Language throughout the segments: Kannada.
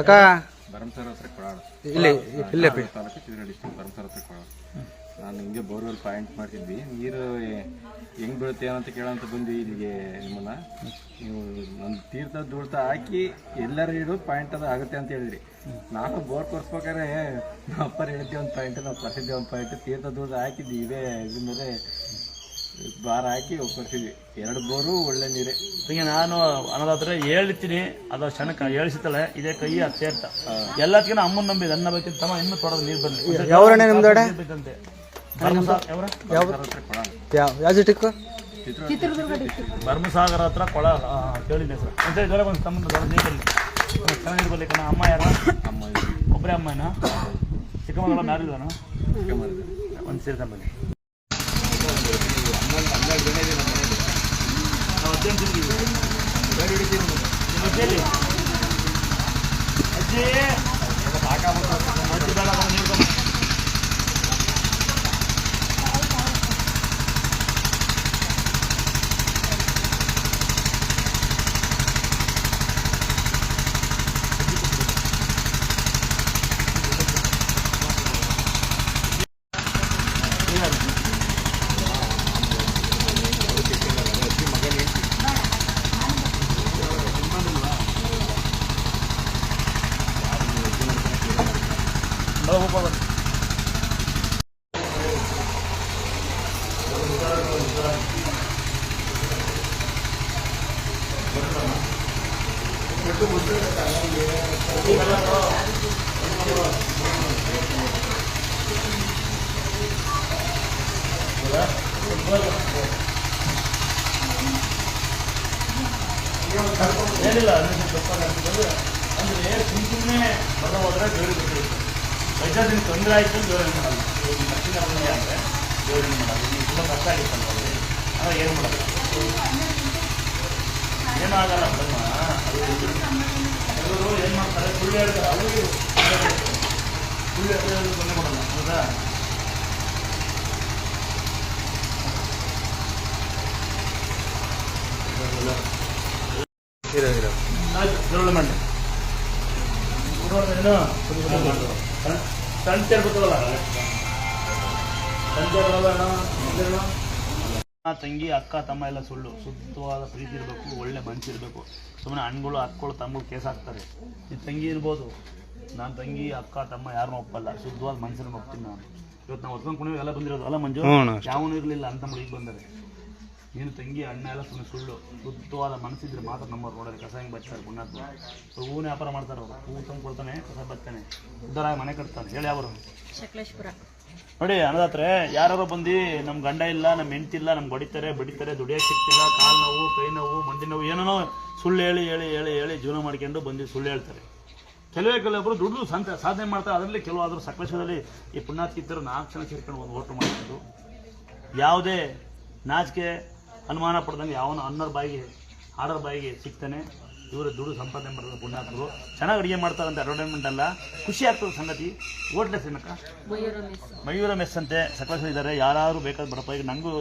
ಅಕ್ಕ ಇಲ್ಲ. ಇಲ್ಲಿ ನಾನು ಹಿಂಗೆ ಬೋರ್ವೆಲ್ ಪಾಯಿಂಟ್ ಮಾಡ್ತಿದ್ವಿ. ನೀರು ಹೆಂಗ್ ಬೀಳುತ್ತೆ ಅಂತ ಕೇಳಂತ ಬಂದ್ವಿ ಇಲ್ಲಿಗೆ ನಿಮ್ಮನ್ನ. ನೀವು ಒಂದು ತೀರ್ಥ ಧೂಳ್ತ ಹಾಕಿ ಎಲ್ಲರ ಇಡೋದು ಪಾಯಿಂಟ್ ಅದು ಆಗುತ್ತೆ ಅಂತ ಹೇಳಿದ್ರಿ. ನಾನು ಬೋರ್ ಕೊರ್ಸ್ಬೇಕಾದ್ರೆ ನಮ್ಮ ಅಪ್ಪರ್ ಹೇಳಿದ್ದೆ ಒಂದು ಪಾಯಿಂಟ್ ನಾವು ಕೊರ್ಸಿದ್ದೆ ಒಂದು ಪಾಯಿಂಟ್ ತೀರ್ಥ ಧೂಳ್ತ ಹಾಕಿದ್ವಿ. ಇದೇ ಇದ್ರ ಮೇಲೆ ಬಾರ ಹಾಕಿ ಕೊರ್ಸಿದ್ವಿ ಎರಡು ಬೋರು ಒಳ್ಳೆ ನೀರೇ. ಹಿಂಗೆ ನಾನು ಅನ್ನೋದಾದ್ರೆ ಹೇಳ್ತೀನಿ ಅದು ಕ್ಷಣಕ್ಕೆ ಹೇಳ್ಸಿತಾಳೆ ಇದೇ ಕೈ ಅದು ಸೇರ್ತ. ಎಲ್ಲದಕ್ಕಿಂತ ಅಮ್ಮನ ನಂಬಿ ಅನ್ನ ಬೇಕಿಂತ ತಮ್ಮ ಇನ್ನೂ ತೊಡೋದು ನೀರು ಬೇಕಂತೆ ಧರ್ಮಸಾಗರ ಹತ್ರ ಕೊಳ ಕೇಳಿದ್ದೆ ಸರ್. ಅಂತ ಇದ್ರೆ ಒಂದು ತಮ್ಮ ನೀರು ಬರಲಿ ಚೆನ್ನಾಗಿ ಬರಲಿ ಕಣ ಅಮ್ಮ ಯಾರ? ಅಮ್ಮ ಒಬ್ಬರೇ ಅಮ್ಮನ? ಚಿಕ್ಕಮಗಳನ್ನ ಯಾರಿದ್ದಾನ ಒಂದು ಸೇರ್ಕೊಂಡ್ ಬನ್ನಿ. ನಾವು ಹದಿನೆಂಟು ಜನ ಇದ್ದೀವಿ. ನಿಮ್ಮ ಅಜ್ಜಿ ಎಲ್ಲಿ? ಅಜ್ಜಿ ಅಜ್ಜಿ ಬಾ, ಹೋಗ್ಬಾ, ಬನ್ನಿ. ಏನಿಲ್ಲ ಅದನ್ನ ತಪ್ಪಾಗ್ತದೆ. ಅಂದ್ರೆ ಸುಮ್ ಸುಮ್ಮನೆ ಬರೋ ಹೋದ್ರೆ ಜೋಡಿ ಗೊತ್ತಿರುತ್ತೆ ವೈದ್ಯರು ನಿಮ್ಗೆ ತೊಂದರೆ ಆಯ್ತು ಜೋಡಣೆ ಮಾಡಲ್ಲ ಇವಾಗ ನಿಮ್ಮ ಅಕ್ಕಿನ ಬಂದ್ರೆ ಅಂದರೆ ಜೋಡಣೆ ಮಾಡಲ್ಲ ನೀವು ತುಂಬ ಕಷ್ಟ ಆಗಿತ್ತಲ್ಲ ಅವ್ರಿಗೆ ಆಗ ಏನು ಮಾಡಲ್ಲ ಏನೂ ಆಗಲ್ಲ ಬಿಡಮ್ಮ ಅದು ಎಲ್ಲರೂ ಏನು ಮಾಡ್ತಾರೆ ಸುಳ್ಳು ಹೇಳ್ತಾರೆ ಅವ್ರಿಗೆ ಸುಳ್ಳು ಹೇಳೋದು ತೊಂದರೆ ಮಾಡಲ್ಲ ಹೌದಾ ಇರೋ ಇರೋ ಆಯ್ತು ಸುಳ್ಳು ಮಾಡಿ ಏನು ತಂಗಿ ಅಕ್ಕ ತಮ್ಮ ಎಲ್ಲ ಸುಳ್ಳು. ಶುದ್ಧವಾದ ಪ್ರೀತಿ ಇರಬೇಕು ಒಳ್ಳೆ ಮನಸ್ಸಿರಬೇಕು ಸುಮ್ಮನೆ ಹಣ್ಗಳು ಅಕ್ಕಗಳು ತಮ್ಮಗಳು ಕೇಸ್ ಹಾಕ್ತಾರೆ. ಈ ತಂಗಿ ಇರ್ಬೋದು. ನಾನು ತಂಗಿ ಅಕ್ಕ ತಮ್ಮ ಯಾರನ್ನೂ ಒಪ್ಪಲ್ಲ. ಶುದ್ಧವಾದ ಮನ್ಸನ್ನ ಒಪ್ತೀನಿ ನಾನು. ಇವತ್ತು ನಾವು ಹೊತ್ಕೊಂಡು ಕುಣಿವು ಎಲ್ಲ ಬಂದಿರೋದು ಅಲ್ಲ ಮಂಜು. ಯಾವನು ಇರಲಿಲ್ಲ ಅಂತ ಈಗ ಬಂದರೆ. ನೀನು ತಂಗಿ ಅಣ್ಣ ಎಲ್ಲ ಸುಮ್ಮನೆ ಸುಳ್ಳು. ಶುದ್ಧವಾದ ಮನಸ್ಸಿದ್ರೆ ಮಾತ್ರ ನಮ್ಮವ್ರು ನೋಡೋದು ಕಸ ಹೆಂಗೆ ಬಚ್ತಾರೆ ಪುಣ್ಯಾತ್ಮ. ಹೂವಿನ ವ್ಯಾಪಾರ ಮಾಡ್ತಾರೆ ಅವರು. ಹೂ ತಂದು ಕೊಡ್ತಾನೆ ಕಸ ಬತ್ತಾನೆ ಉದ್ದಾರ ಮನೆ ಕಟ್ತಾನೆ ಹೇಳಿ ಅವರು ಶಕ್ಲೇಶ್ಪುರ. ನೋಡಿ ಅನ್ನದಾತ್ರೆ ಯಾರು ಬಂದು ನಮ್ಮ ಗಂಡ ಇಲ್ಲ ನಮ್ಮ ಹೆಂಡತಿ ಇಲ್ಲ ನಮ್ಗೆ ಹೊಡಿತಾರೆ ಬಡಿತಾರೆ ದುಡಿಯೋಕೆ ಸಿಗ್ತಿಲ್ಲ ಕಾಲು ನೋವು ಕೈ ನೋವು ಮಂಡಿ ನೋವು ಏನೇನೋ ಸುಳ್ಳು ಹೇಳಿ ಹೇಳಿ ಹೇಳಿ ಹೇಳಿ ಜೀವನ ಮಾಡ್ಕೊಂಡು ಬಂದು ಸುಳ್ಳು ಹೇಳ್ತಾರೆ. ಕೆಲವೇ ಕೆಲವೊಬ್ಬರು ದುಡ್ಡು ಸಂತ ಸಾಧನೆ ಮಾಡ್ತಾರೆ. ಅದರಲ್ಲಿ ಕೆಲವಾದರೂ ಸಕಲೇಶ್ವರದಲ್ಲಿ ಈ ಪುಣ್ಯಾತ್ಕಿತ್ತರು ನಾಲ್ಕು ಜನ ಸೇರ್ಕೊಂಡು ಒಂದು ಓಟು ಮಾಡಿಕೊಂಡು ಯಾವುದೇ ನಾಚಿಕೆ ಅನುಮಾನ ಪಡ್ದಂಗೆ ಯಾವನ ಅನ್ನೋರ ಬಾಯಿಗೆ ಆಡೋರ ಬಾಯಿಗೆ ಸಿಗ್ತಾನೆ. ಇವರು ದುಡ್ಡು ಸಂಪಾದನೆ ಮಾಡ್ತಾರೆ ಪುಣ್ಯಾತ್ಮರು. ಚೆನ್ನಾಗಿ ಅಡುಗೆ ಮಾಡ್ತಾರೆ ಅಂತ ಅಡ್ವರ್ಟೈಸ್ಮೆಂಟ್ ಅಲ್ಲ. ಖುಷಿ ಆಗ್ತದೆ ಸಂಗತಿ. ಓಟ್ಲೆಸ್ ಏನಕ್ಕ ಮಯೂರ ಮೆಸ್. ಅಂತೆ. ಸಕಲೇಶ್ವರ ಇದ್ದಾರೆ. ಯಾರು ಬೇಕಾದ್ರೆ ಬರಪ್ಪ. ಈಗ ನನಗೂ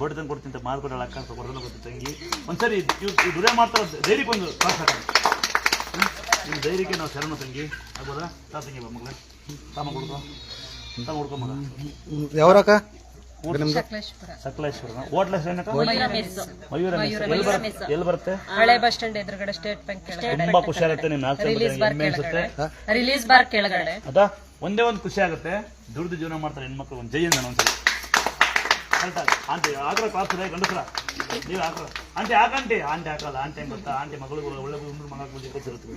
ಬೋಟ್ ತಂದು ಕೊಡ್ತೀನಿ ಅಂತ ಮಾರ್ಕೊಡಲ್ಲ ಅಕ್ಕ ಅಂತ ಕೊಡೋದನ್ನ ಗೊತ್ತು ತಂಗಿ. ಒಂದ್ಸರಿ ದುರೆ ಮಾಡ್ತಾರೆ ಧೈರ್ಯಕ್ಕೆ ಒಂದು ಕ್ಲಾಸ್ ಹಾಕೋಣ ನಿಮ್ಮ ಧೈರ್ಯಕ್ಕೆ ನಾವು ಶರಣ ತಂಗಿ. ಆಗ್ಬೋದಾ? ತಾ ತಂಗಿ ಬಾ ಮಗಳೇ. ತಾಮ ಕೊಡ್ಕೊ. ತಾಮ ಕೊಡ್ಕೊ ಮಗ. ಯಾವ್ರಕ್ಕ? ಸಕಲೇಶ್ವರ ಏನಕ್ಕ ಮಯೂರ ಎಲ್ಲಿ ಬರುತ್ತೆ? ಹಳೆ ಬಸ್ ಸ್ಟ್ಯಾಂಡ್ ಎದುರುಗಡೆ ಸ್ಟೇಟ್ ಬ್ಯಾಂಕ್ ತುಂಬಾ ಖುಷಿ ಆಗುತ್ತೆ ಬಾರ್ ಅನ್ಸುತ್ತೆ. ರಿಲೀಸ್ ಬಾರ್ ಕೆಳಗಡೆ. ಅದಾ? ಒಂದೇ ಒಂದು ಖುಷಿ ಆಗುತ್ತೆ. ದುಡ್ದು ಜೀವನ ಮಾಡ್ತಾರೆ ಹೆಣ್ಮಕ್ಳು. ಒಂದು ಜೈ ಅಂತ ಒಂದ್ಸರಿ. ಆಂಟಿ ಆಗ್ರ ಕ್ಲಾಸ್ ಗಂಡಸ್ರ. ನೀವು ಆಗ್ರ. ಆಂಟಿ ಹಾಕಂಟಿ ಆಂಟಿ. ಹಾಕಲ್ಲ ಆಂಟಿ ಗೊತ್ತಾ? ಆಂಟಿ ಮಗಳು ಒಳ್ಳೆ ಮಗ ಬಂದು ಕಳ್ಸಿರುತ್ತೆ